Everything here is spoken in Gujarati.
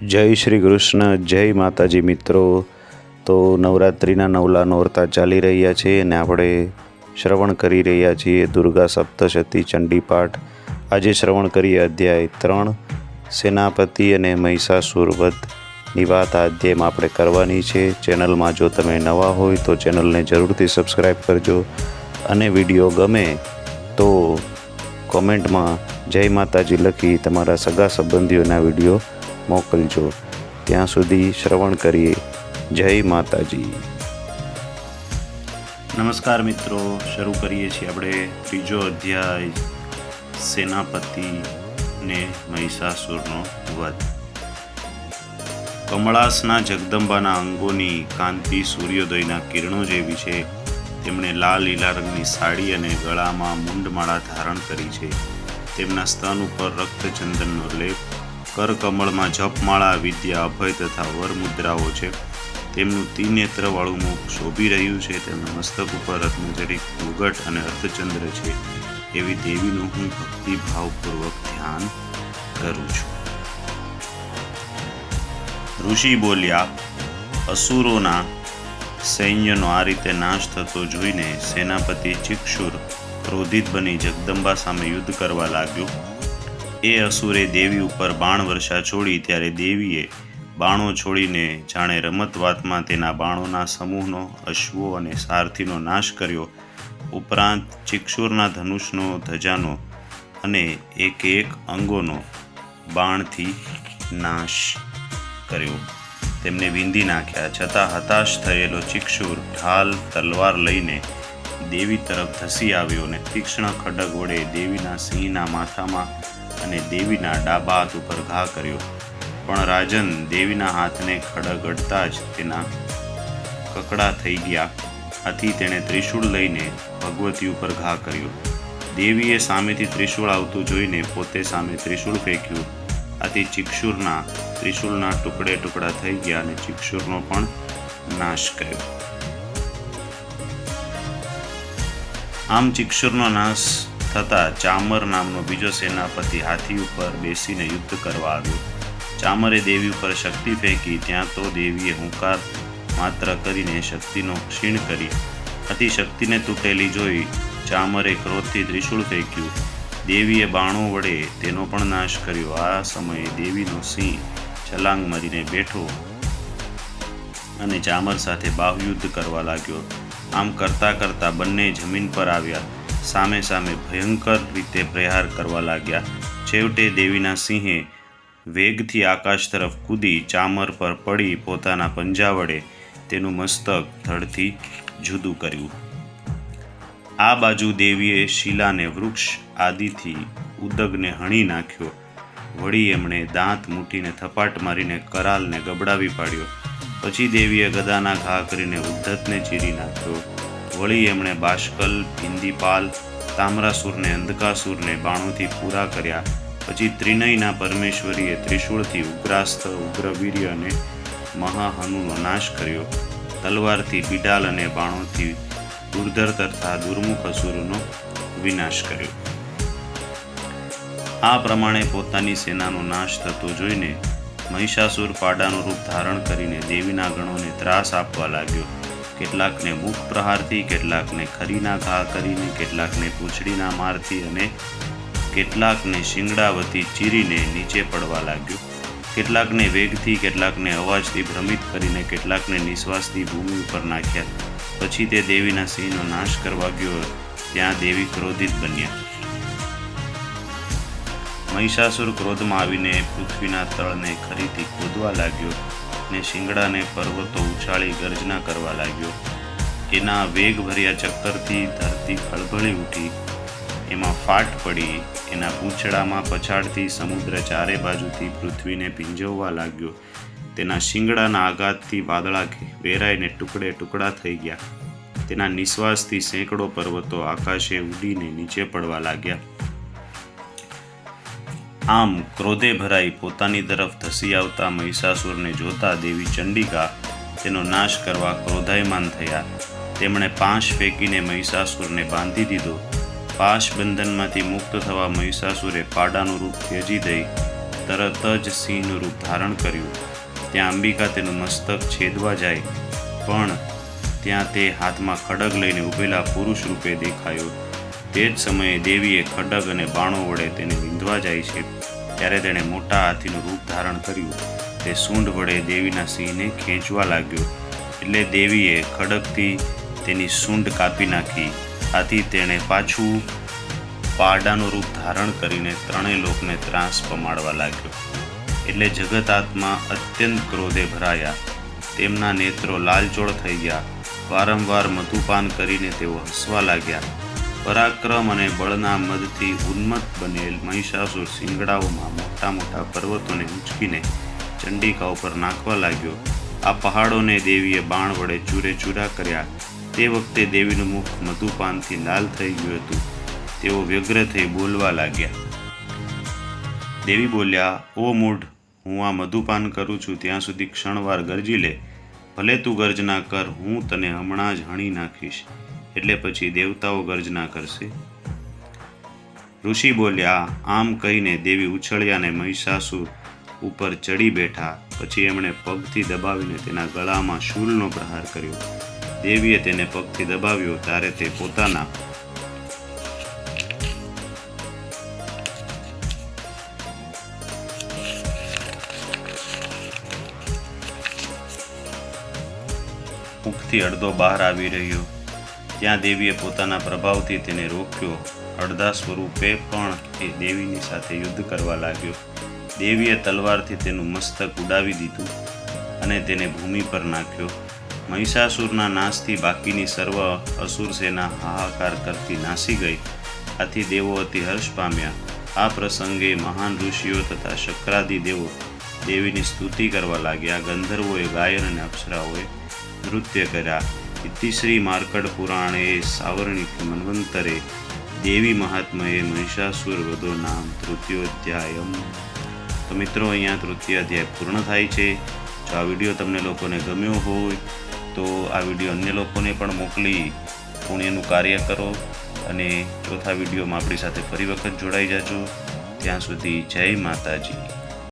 જય શ્રી કૃષ્ણ, જય માતાજી મિત્રો. તો નવરાત્રિના નવલા નોરતા ચાલી રહ્યા છે અને આપણે શ્રવણ કરી રહ્યા છીએ દુર્ગા સપ્તશતી ચંડીપાઠ. આજે શ્રવણ કરીએ અધ્યાય ત્રણ, સેનાપતિ અને મહિષાસુર વધની વાત આ અધ્યાયમાં આપણે કરવાની છે. ચેનલમાં જો તમે નવા હોય તો ચેનલને જરૂરથી સબસ્ક્રાઈબ કરજો અને વીડિયો ગમે તો કોમેન્ટમાં જય માતાજી લખી તમારા સગા સંબંધીઓના વીડિયો મોકલજો. ત્યાં સુધી શ્રવણ કરીએ. જય માતાજી. નમસ્કાર મિત્રો. શરૂ કરીએ છીએ આપણે ત્રીજો અધ્યાય, સેનાપતિ ને મહિષાસુરનો વધ. કમળાસના જગદંબાના અંગોની કાંતિ સૂર્યોદયના કિરણો જેવી છે. તેમણે લાલ લીલા રંગની સાડી અને ગળામાં મુંડમાળા ધારણ કરી છે. તેમના સ્તન ઉપર રક્તચંદનનો લેપ કરકમળમાં જપમાળા, વિદ્યા અભય તથા વર મુદ્રાઓ છે. તેમનું ત્રિનેત્રવાળું મુખ શોભી રહ્યું છે. તેમના મસ્તક ઉપર રત્નજડિક મુગટ અને અર્ધચંદ્ર છે. એવી દેવીનું હું ભક્તિભાવપૂર્વક ધ્યાન કરું છું. ઋષિ બોલ્યા, અસુરોના સૈન્યનો આ રીતે નાશ થતો જોઈને સેનાપતિ ચિક્ષુર ક્રોધિત બની જગદંબા સામે યુદ્ધ કરવા લાગ્યો. એ અસુરે દેવી ઉપર બાણ વર્ષા છોડી ત્યારે દેવીએ બાણો છોડીને જાણે રમતવાતમાં તેના બાણોના સમૂહનો, અશ્વો અને સારથીનો નાશ કર્યો. ઉપરાંત ચિક્ષુરના ધનુષનો, ધજાનો અને એક એક અંગોનો બાણથી નાશ કર્યો. તેમને વિંધી નાખ્યા. છતાં હતાશ થયેલો ચિક્ષુર ઢાલ તલવાર લઈને દેવી તરફ ધસી આવ્યો અને તીક્ષ્ણ ખડગ વડે દેવીના સિંહના માથામાં અને દેવીના ડાબા હાથ ઉપર ઘા કર્યો. પણ રાજન દેવીના હાથને ખડગ અડતા જ તેના કકડા થઈ ગયા. આથી તેણે ત્રિશૂળ લઈને ભગવતી ઉપર ઘા કર્યો. દેવીએ સામેથી ત્રિશૂળ આવતું જોઈને પોતે સામે ત્રિશૂળ ફેંક્યું. આથી ચિક્ષુરના ત્રિશૂળના ટુકડે ટુકડા થઈ ગયા અને ચિક્ષુરનો પણ નાશ કર્યો. આમ ચિક્ષુરનો નાશ થતા ચામર નામનો બીજો સેનાપતિ હાથી ઉપર બેસીને યુદ્ધ કરવા આવ્યો. ચામરે દેવી ઉપર શક્તિ ફેંકી, ત્યાં તો દેવીએ હુંકાર માત્ર કરીને શક્તિનો ક્ષીણ કરી હતી શક્તિને તૂટેલી જોઈ ચામરે ક્રોધથી ત્રિશૂળ ફેંક્યું. દેવીએ બાણો વડે તેનો પણ નાશ કર્યો. આ સમયે દેવીનો સિંહ છલાંગ મારીને બેઠો અને ચામર સાથે બાહુયુદ્ધ કરવા લાગ્યો. આમ કરતા કરતા બંને જમીન પર આવ્યા. સામે સામે ભયંકર રીતે પ્રહાર કરવા લાગ્યા. છેવટે દેવીના સિંહે વેગથી આકાશ તરફ કૂદી ચામર પર પડી પોતાના પંજા વડે તેનું મસ્તક ધડથી જુદું કર્યું. આ બાજુ દેવીએ શિલાને વૃક્ષ આદિથી ઉદગને હણી નાખ્યો. વળી એમણે દાંત મૂટીને થપાટ મારીને કરાલને ગબડાવી પાડ્યો. પછી દેવીએ ગદાના ઘા કરીને ઉદ્ધતને ચીરી નાખ્યો. વળી એમણે બાષ્કલ, ભિંદીપાલ, તામ્રાસુરને, અંધકાસુરને બાણોથી પૂરા કર્યા. પછી ત્રિનયના પરમેશ્વરીએ ત્રિશૂળથી ઉગ્રાસ્ત ઉગ્રવીર્ય અને મહાહનુનો નાશ કર્યો. તલવારથી બિડાલ અને બાણોથી દુર્ધર તથા દુર્મુખ અસુરોનો વિનાશ કર્યો. આ પ્રમાણે પોતાની સેનાનો નાશ થતો જોઈને મહિષાસુર પાડાનું રૂપ ધારણ કરીને દેવીના ગણોને ત્રાસ આપવા લાગ્યો. કેટલાકને મુખ પ્રહારથી, કેટલાકને ખરીના ઘા કરીને, કેટલાકને પૂંછડીના મારથી અને કેટલાકને શિંગડાવતી ચીરીને નીચે પડવા લાગ્યો. કેટલાકને વેગથી, કેટલાકને અવાજથી ભ્રમિત કરીને, કેટલાકને નિશ્વાસથી ભૂમિ ઉપર નાખ્યા. પછી તે દેવીના સિંહનો નાશ કરવા ગયો, ત્યાં દેવી ક્રોધિત બન્યા. મહિષાસુર ક્રોધમાં આવીને પૃથ્વીના તળને ખરીથી ખોદવા લાગ્યો. ને શિંગડાને પર્વતો ઉછાળી ગર્જના કરવા લાગ્યો એના વેગભર્યા ચક્કરથી ધરતી ખળભળી ઉઠી. એમાં ફાટ પડી, એના પૂંછડામાં પછાડથી સમુદ્ર ચારે બાજુથી પૃથ્વીને ભીંજવવા લાગ્યો. તેના શિંગડાના આઘાતથી વાદળા વેરાઈને ટુકડે ટુકડા થઈ ગયા. તેના નિશ્વાસથી સેંકડો પર્વતો આકાશે ઉડીને નીચે પડવા લાગ્યા. આમ ક્રોધે ભરાઈ પોતાની તરફ ધસી આવતા મહિષાસુરને જોતા દેવી ચંડિકા તેનો નાશ કરવા ક્રોધાયમાન થયા. તેમણે પાંશ ફેંકીને મહિષાસુરને બાંધી દીધો. પાશ બંધનમાંથી મુક્ત થવા મહિષાસુરે પાડાનું રૂપ ત્યજી દઈ તરત જ સિંહનું રૂપ ધારણ કર્યું. ત્યાં અંબિકા તેનું મસ્તક છેદવા જાય. પણ ત્યાં તે હાથમાં ખડગ લઈને ઊભેલા પુરુષ રૂપે દેખાયો. તે જ સમયે દેવીએ ખડગ અને બાણો વડે તેને વિંધવા જાય છે. ત્યારે તેણે મોટા હાથીનું રૂપ ધારણ કર્યું. તે સૂંઢ વડે દેવીના સિંહને ખેંચવા લાગ્યો. એટલે દેવીએ ખડગથી તેની સૂંઢ કાપી નાખી. આથી તેણે પાછું પારડાનું રૂપ ધારણ કરીને ત્રણેય લોકને ત્રાસ પમાડવા લાગ્યો. એટલે જગત આત્મા અત્યંત ક્રોધે ભરાયા. તેમના નેત્રો લાલચોળ થઈ ગયા. વારંવાર મધુપાન કરીને તેઓ હસવા લાગ્યા. પરાક્રમ અને બળના મદથી ઉન્મત્ત બનેલ મહિષાસુર શિંગડાઓમાં મોટા મોટા પર્વતોને ઉંચકીને ચંડિકા ઉપર નાખવા લાગ્યો. આ પહાડોને દેવીએ બાણ વડે ચૂરે ચૂરા કર્યા. તે વખતે દેવીનું મુખ મધુપાનથી લાલ થઈ ગયું હતું. તેઓ વ્યગ્ર થઈ બોલવા લાગ્યા. દેવી બોલ્યા, ઓ મૂઢ, હું આ મધુપાન કરું છું, ત્યાં સુધી ક્ષણવાર ગરજી લે. ભલે તું ગર્જના કર, હું તને હમણાં જ હણી નાખીશ. એટલે પછી દેવતાઓ ગર્જના કરશે. ઋષિ બોલ્યા, આમ કહીને દેવી ઉછળ્યા અને મહિષાસુર ઉપર ચડી બેઠા. પછી એમણે પગથી દબાવીને તેના ગળામાં શૂલનો પ્રહાર કર્યો. દેવીએ તેને પગથી દબાવ્યો, ત્યારે તે પોતાના મુખથી અડધો બહાર આવી રહ્યો. ત્યાં દેવીએ પોતાના પ્રભાવથી તેને રોક્યો. અડધા સ્વરૂપે પણ એ દેવીની સાથે યુદ્ધ કરવા લાગ્યો. દેવીએ તલવારથી તેનું મસ્તક ઉડાવી દીધું અને તેને ભૂમિ પર નાખ્યો. મહિષાસુરના નાશથી બાકીની સર્વ અસુર સેના હાહાકાર કરતી નાસી ગઈ. આથી દેવો અતિ હર્ષ પામ્યા. આ પ્રસંગે મહાન ઋષિઓ તથા શક્રાદિ દેવો દેવીની સ્તુતિ કરવા લાગ્યા. ગંધર્વોએ ગાયન અને અપ્સરાઓએ નૃત્ય કર્યા. ઇતિશ્રી માર્કડ પુરાણે સાવર્ણિક મન્વંતરે દેવી મહાત્મયે મહિષાસુર વધો નામ તૃતીયોધ્યાયમ. તો મિત્રો, અહીંયા તૃતીય અધ્યાય પૂર્ણ થાય છે. જો આ વીડિયો તમને લોકોને ગમ્યો હોય, તો આ વીડિયો અન્ય લોકોને પણ મોકલી પુણ્યનું કાર્ય કરો અને ચોથા વિડીયોમાં આપણી સાથે ફરી વખત જોડાઈ જાજો. ત્યાં સુધી જય માતાજી.